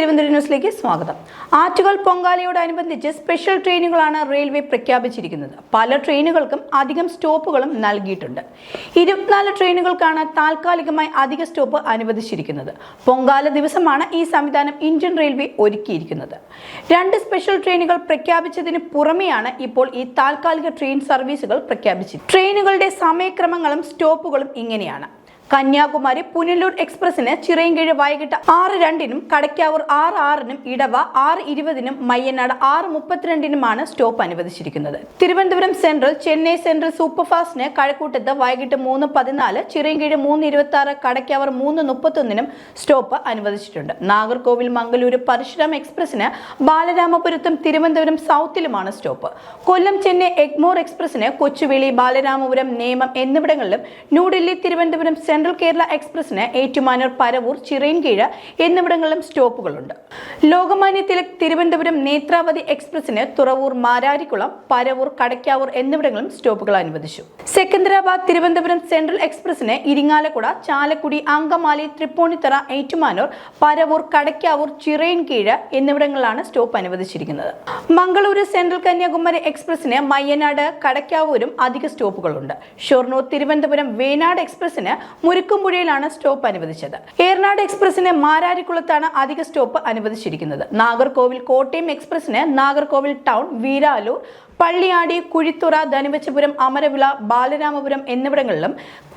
തിരുവനന്തപുരം ന്യൂസിലേക്ക് സ്വാഗതം. ആറ്റുകൾ പൊങ്കാലയോടനുബന്ധിച്ച് special ട്രെയിനുകളാണ് railway പ്രഖ്യാപിച്ചിരിക്കുന്നത്. പല ട്രെയിനുകൾക്കും അധികം സ്റ്റോപ്പുകളും നൽകിയിട്ടുണ്ട്. ഇരുപത്തിനാല് ട്രെയിനുകൾക്കാണ് താൽക്കാലികമായി അധിക സ്റ്റോപ്പ് അനുവദിച്ചിരിക്കുന്നത്. പൊങ്കാല ദിവസമാണ് ഈ സംവിധാനം ഇന്ത്യൻ റെയിൽവേ ഒരുക്കിയിരിക്കുന്നത്. രണ്ട് സ്പെഷ്യൽ ട്രെയിനുകൾ പ്രഖ്യാപിച്ചതിന് പുറമെയാണ് ഇപ്പോൾ ഈ താൽക്കാലിക ട്രെയിൻ സർവീസുകൾ പ്രഖ്യാപിച്ചത് ട്രെയിനുകളുടെ സമയക്രമങ്ങളും സ്റ്റോപ്പുകളും ഇങ്ങനെയാണ്. കന്യാകുമാരി പുനലൂർ എക്സ്പ്രസിന് ചിറയൻകീഴ് വൈകിട്ട് ആറ് രണ്ടിനും കടയ്ക്കാവൂർ ആറ് ആറിനും ഇടവ ആറ് ഇരുപതിനും മയ്യനാട് ആറ് മുപ്പത്തിരണ്ടിനുമാണ് സ്റ്റോപ്പ് അനുവദിച്ചിരിക്കുന്നത്. തിരുവനന്തപുരം സെൻട്രൽ ചെന്നൈ സെൻട്രൽ സൂപ്പർഫാസ്റ്റിന് കഴക്കൂട്ടത്ത് വൈകിട്ട് മൂന്ന് പതിനാല് ചിറയൻകീഴ് മൂന്ന് ഇരുപത്തി ആറ് കടക്കാവൂർ മൂന്ന് മുപ്പത്തൊന്നിനും സ്റ്റോപ്പ് അനുവദിച്ചിട്ടുണ്ട്. നാഗർകോവിൽ മംഗലൂരു പരശുരാം എക്സ്പ്രസിന് ബാലരാമപുരത്തും തിരുവനന്തപുരം സൗത്തിലുമാണ് സ്റ്റോപ്പ്. കൊല്ലം ചെന്നൈ എഗ്മോർ എക്സ്പ്രസിന് കൊച്ചുവേളി ബാലരാമപുരം നേമം എന്നിവിടങ്ങളിലും ന്യൂഡൽഹി തിരുവനന്തപുരം സെൻട്രൽ കേരള എക്സ്പ്രസിന് ഏറ്റുമാനൂർ പരവൂർ ചിറയൻകീഴ് എന്നിവിടങ്ങളിലും സ്റ്റോപ്പുകളുണ്ട്. ലോകമാന്യ തിലക് തിരുവനന്തപുരം നേത്രാവതി എക്സ്പ്രസിന് തുറവൂർ മാരാരിക്കുളം പരവൂർ കടയ്ക്കാവൂർ എന്നിവിടങ്ങളിലും സ്റ്റോപ്പുകൾ അനുവദിച്ചു. സെക്കന്ദരാബാദ് തിരുവനന്തപുരം സെൻട്രൽ എക്സ്പ്രസിന് ഇരിങ്ങാലക്കുട ചാലക്കുടി അങ്കമാലി തൃപ്പൂണിത്തറ ഏറ്റുമാനൂർ പരവൂർ കടയ്ക്കാവൂർ ചിറയൻകീഴ് എന്നിവിടങ്ങളിലാണ് സ്റ്റോപ്പ് അനുവദിച്ചിരിക്കുന്നത്. മംഗളൂരു സെൻട്രൽ കന്യാകുമാരി എക്സ്പ്രസിന് മയ്യനാട് കടയ്ക്കാവൂരും അധിക സ്റ്റോപ്പുകളുണ്ട്. ഷൊർണൂർ തിരുവനന്തപുരം വേനാട് എക്സ്പ്രസിന് മുരുക്കുംപുഴയിലാണ് സ്റ്റോപ്പ് അനുവദിച്ചത്. ഏർനാട് എക്സ്പ്രസിന് മാരാരിക്കുളത്താണ് അധിക സ്റ്റോപ്പ് അനുവദിച്ചിരിക്കുന്നത്. നാഗർകോവിൽ കോട്ടയം എക്സ്പ്രസിന് നാഗർകോവിൽ ടൗൺ വീരാലൂർ പള്ളിയാടി കുഴിത്തുറ ധനുവച്ചപുരം അമരവിള ബാലരാമപുരം എന്നിവിടങ്ങളിലും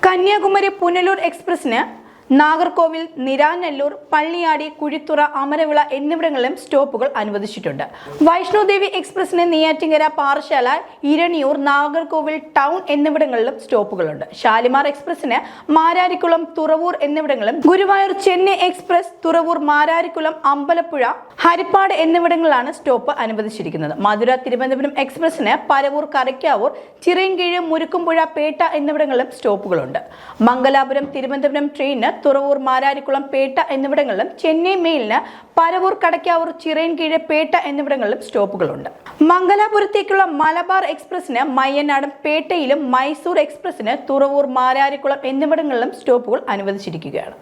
കന്യാകുമാരി പുനലൂർ എക്സ്പ്രസിന് നാഗർകോവിൽ നിരാനെല്ലൂർ പള്ളിയാടി കുഴിത്തുറ അമരവിള എന്നിവിടങ്ങളിലും സ്റ്റോപ്പുകൾ അനുവദിച്ചിട്ടുണ്ട്. വൈഷ്ണോദേവി എക്സ്പ്രസിന് നെയ്യാറ്റിങ്കര പാറശാല ഇരണിയൂർ നാഗർകോവിൽ ടൗൺ എന്നിവിടങ്ങളിലും സ്റ്റോപ്പുകളുണ്ട്. ഷാലിമാർ എക്സ്പ്രസിന് മാരാരിക്കുളം തുറവൂർ എന്നിവിടങ്ങളിലും ഗുരുവായൂർ ചെന്നൈ എക്സ്പ്രസ് തുറവൂർ മാരാരിക്കുളം അമ്പലപ്പുഴ ഹരിപ്പാട് എന്നിവിടങ്ങളിലാണ് സ്റ്റോപ്പ് അനുവദിച്ചിരിക്കുന്നത്. മധുര തിരുവനന്തപുരം എക്സ്പ്രസിന് പരവൂർ കരയ്ക്കാവൂർ ചിറയൻകീഴ് മുരുക്കുംപുഴ പേട്ട എന്നിവിടങ്ങളിലും സ്റ്റോപ്പുകളുണ്ട്. മംഗലാപുരം തിരുവനന്തപുരം ട്രെയിനിന് തുറവൂർ മാരാരിക്കുളം പേട്ട എന്നിവിടങ്ങളിലും ചെന്നൈ മെയിലിന് പരവൂർ കടയ്ക്കാവൂർ ചിറയൻകീഴ് പേട്ട എന്നിവിടങ്ങളിലും സ്റ്റോപ്പുകളുണ്ട്. മംഗലാപുരത്തേക്കുള്ള മലബാർ എക്സ്പ്രസിന് മയ്യനാടും പേട്ടയിലും മൈസൂർ എക്സ്പ്രസിന് തുറവൂർ മാരാരിക്കുളം എന്നിവിടങ്ങളിലും സ്റ്റോപ്പുകൾ അനുവദിച്ചിരിക്കുകയാണ്.